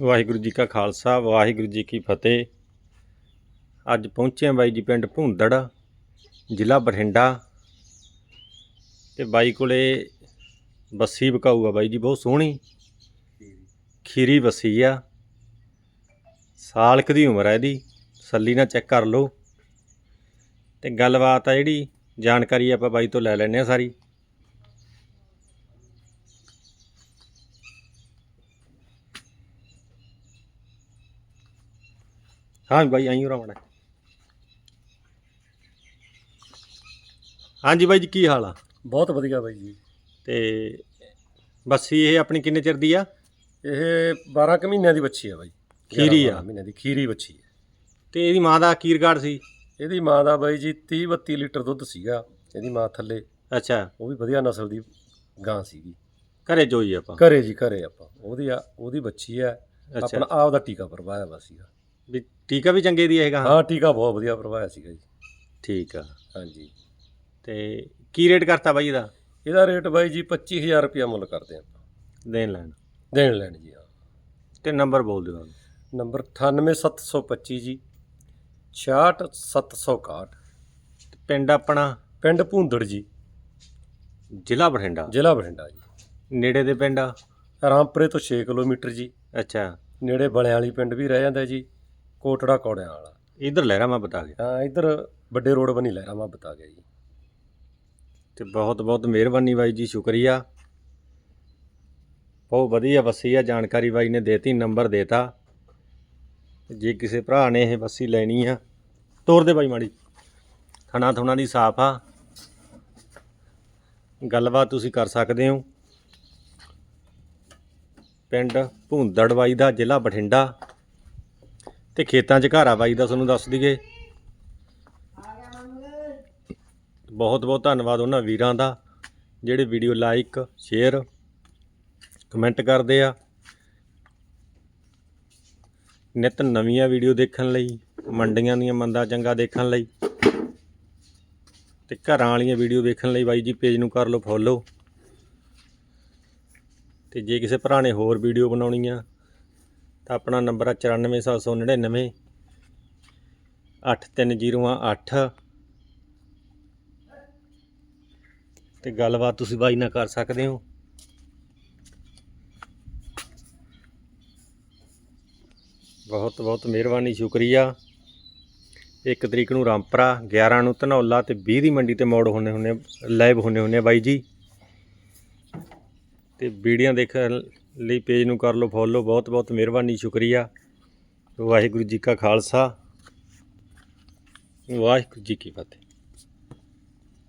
ਵਾਹਿਗੁਰੂ ਜੀ ਕਾ ਖਾਲਸਾ, ਵਾਹਿਗੁਰੂ ਜੀ ਕੀ ਫਤਿਹ। ਅੱਜ ਪਹੁੰਚੇ ਹਾਂ ਬਾਈ ਜੀ ਪਿੰਡ ਭੁੰਦੜ, ਜ਼ਿਲ੍ਹਾ ਬਠਿੰਡਾ। ਤੇ ਬਾਈ ਕੋਲੇ ਬੱਸੀ ਵਿਕਾਊ ਆ ਬਾਈ ਜੀ, ਬਹੁਤ ਸੋਹਣੀ। ਖੀਰੀ ਬੱਸੀ ਆ। ਸਾਲ ਕੁ ਦੀ ਉਮਰ ਹੈ ਇਹਦੀ, ਸੱਲੀ ਨਾਲ ਚੈੱਕ ਕਰ ਲਓ। ਤੇ ਗੱਲਬਾਤ ਆ ਜਿਹੜੀ, ਜਾਣਕਾਰੀ ਆਪਾਂ ਬਾਈ ਤੋਂ ਲੈ ਲੈਣੇ ਆ ਸਾਰੀ। ਹਾਂ ਬਾਈ ਆਈ ਹੋ ਰਮਣਾ ਹਾਂਜੀ ਬਾਈ ਜੀ ਕੀ ਹਾਲ ਆ? ਬਹੁਤ ਵਧੀਆ ਬਾਈ ਜੀ। ਤੇ ਬੱਸੀ ਇਹ ਆਪਣੀ ਕਿੰਨੇ ਚਿਰ ਦੀ ਆ? ਇਹ 12 ਕੁ ਮਹੀਨਿਆਂ ਦੀ ਬੱਚੀ ਆ ਬਾਈ। ਖੀਰੀ 11 ਆ। ਮਹੀਨਿਆਂ ਦੀ ਖੀਰੀ ਬੱਚੀ ਹੈ ਤੇ ਇਹਦੀ ਮਾਂ ਦਾ ਕੀ ਰਿਕਾਰਡ ਸੀ? ਇਹਦੀ ਮਾਂ ਦਾ ਬਾਈ ਜੀ 30 32 ਲੀਟਰ ਦੁੱਧ ਸੀਗਾ ਇਹਦੀ ਮਾਂ ਥੱਲੇ। ਅੱਛਾ। ਉਹ ਵੀ ਵਧੀਆ ਨਸਲ ਦੀ ਗਾਂ ਸੀਗੀ। ਘਰੇ ਜੋਈ ਆਪਾਂ? ਘਰੇ ਜੀ ਘਰੇ ਆਪਾਂ। ਉਹਦੀ ਆ ਉਹਦੀ ਬੱਚੀ ਹੈ ਆਪਣਾ ਅੱਛਾ ਆਪ ਦਾ ਟੀਕਾ ਭਰਵਾਇਆ ਵਾ ਸੀਗਾ। ਵੀ ਟੀਕਾ ਵੀ ਚੰਗੇ ਦੀ ਹੈਗਾ ਹਾਂ ਟੀਕਾ ਬਹੁਤ ਵਧੀਆ ਭਰਵਾਇਆ ਸੀਗਾ ਜੀ। ਠੀਕ ਆ ਹਾਂਜੀ। ਤੇ ਕੀ ਰੇਟ ਕਰਤਾ ਬਾਈ ਇਹਦਾ? ਇਹਦਾ ਰੇਟ ਬਾਈ ਜੀ 25000 ਰੁਪਇਆ ਮੁੱਲ ਕਰਦੇ ਆਪਾਂ। ਦੇਣ ਲੈਣ। ਦੇਣ ਲੈਣ ਜੀ ਹਾਂ। ਤੇ ਨੰਬਰ ਬੋਲ ਦਿਓ ਨੰਬਰ 98725 ਜੀ 66761 ਤੇ ਪਿੰਡ ਆਪਣਾ? ਪਿੰਡ ਭੂੰਦੜ ਜੀ। ਜ਼ਿਲ੍ਹਾ ਬਠਿੰਡਾ? ਜ਼ਿਲ੍ਹਾ ਬਠਿੰਡਾ ਜੀ। ਨੇੜੇ ਦੇ ਪਿੰਡ ਰਾਮਪੁਰੇ ਤੋਂ 6 ਕਿਲੋਮੀਟਰ ਜੀ। ਅੱਛਾ। ਨੇੜੇ ਬਲਿਆਂ ਵਾਲੀ ਪਿੰਡ ਵੀ ਰਹਿ ਜਾਂਦਾ ਜੀ। ਕੋਟੜਾ ਕੌੜਿਆਂ ਵਾਲਾ। ਇਧਰ ਲਹਿਰਾ ਮੈਂ ਬਤਾ ਗਿਆ। ਹਾਂ ਇੱਧਰ ਵੱਡੇ ਰੋਡ ਬਣੀ ਲਹਿਰਾ ਮੈਂ ਬਤਾ ਗਿਆ ਜੀ। ਤੇ ਬਹੁਤ ਬਹੁਤ ਮਿਹਰਬਾਨੀ ਬਾਈ ਜੀ ਸ਼ੁਕਰੀਆ। ਬਹੁਤ ਵਧੀਆ ਬੱਸੀ ਆ ਜਾਣਕਾਰੀ ਬਾਈ ਨੇ ਦੇਤੀ ਨੰਬਰ ਦੇਤਾ। ਜੇ ਕਿਸੇ ਭਰਾ ਨੇ ਇਹ ਬੱਸੀ ਲੈਣੀ ਆ ਤੋਰ ਦੇ ਬਾਈ ਮਾੜੀ। ਥਣਾ ਥੁਣਾ ਦੀ ਸਾਫ਼ ਆ। ਗੱਲਬਾਤ ਤੁਸੀਂ ਕਰ ਸਕਦੇ ਹੋ। ਪਿੰਡ ਭੁੰਦੜ ਬਾਈ ਦਾ ਜ਼ਿਲ੍ਹਾ ਬਠਿੰਡਾ। ਤੇ ਖੇਤਾਂ 'ਚ ਘਰ ਆ ਬਾਈ ਦਾ ਤੁਹਾਨੂੰ ਦੱਸ ਦਈਏ। ਬਹੁਤ ਬਹੁਤ ਧੰਨਵਾਦ ਉਹਨਾਂ ਵੀਰਾਂ ਦਾ, ਜਿਹੜੇ ਵੀਡੀਓ ਲਾਈਕ ਸ਼ੇਅਰ ਕਮੈਂਟ ਕਰਦੇ ਆ। ਨਿਤ ਨਵੀਆਂ ਵੀਡੀਓ ਦੇਖਣ ਲਈ, ਮੰਡੀਆਂ ਦੀਆਂ ਮੰਦਾ ਚੰਗਾ ਦੇਖਣ ਲਈ। ਤੇ ਘਰਾਂ ਵਾਲੀਆਂ ਵੀਡੀਓ ਦੇਖਣ ਲਈ ਬਾਈ ਜੀ ਪੇਜ ਨੂੰ ਕਰ ਲਓ ਫੋਲੋ ਤੇ ਜੇ ਕਿਸੇ ਭਰਾ ਨੇ ਹੋਰ ਵੀਡੀਓ ਬਣਾਉਣੀ ਆ ਆਪਣਾ ਨੰਬਰ ਆ 94799 83008 ਤੇ ਗੱਲਬਾਤ ਤੁਸੀਂ ਬਾਈ ਨਾਲ ਕਰ ਸਕਦੇ ਹੋ। ਬਹੁਤ ਬਹੁਤ ਮਿਹਰਬਾਨੀ, ਸ਼ੁਕਰੀਆ। ਇੱਕ ਤਰੀਕ ਨੂੰ ਰਾਮਪਰਾ 11 ਨੂੰ ਧਨੌਲਾ ਤੇ 20 ਦੀ ਮੰਡੀ ਤੇ ਮੋੜ ਹੁੰਨੇ ਹੁੰਨੇ, ਲਾਈਵ ਹੁੰਨੇ ਹੁੰਨੇ ਬਾਈ ਜੀ। ਤੇ ਵੀਡੀਓ ਦੇਖਣ ਲਈ ਪੇਜ ਨੂੰ ਕਰ ਲਓ ਫੋਲੋ ਬਹੁਤ ਬਹੁਤ ਮਿਹਰਬਾਨੀ, ਸ਼ੁਕਰੀਆ। ਵਾਹਿਗੁਰੂ ਜੀ ਕਾ ਖਾਲਸਾ। ਵਾਹਿਗੁਰੂ ਜੀ ਕੀ ਫਤਿਹ।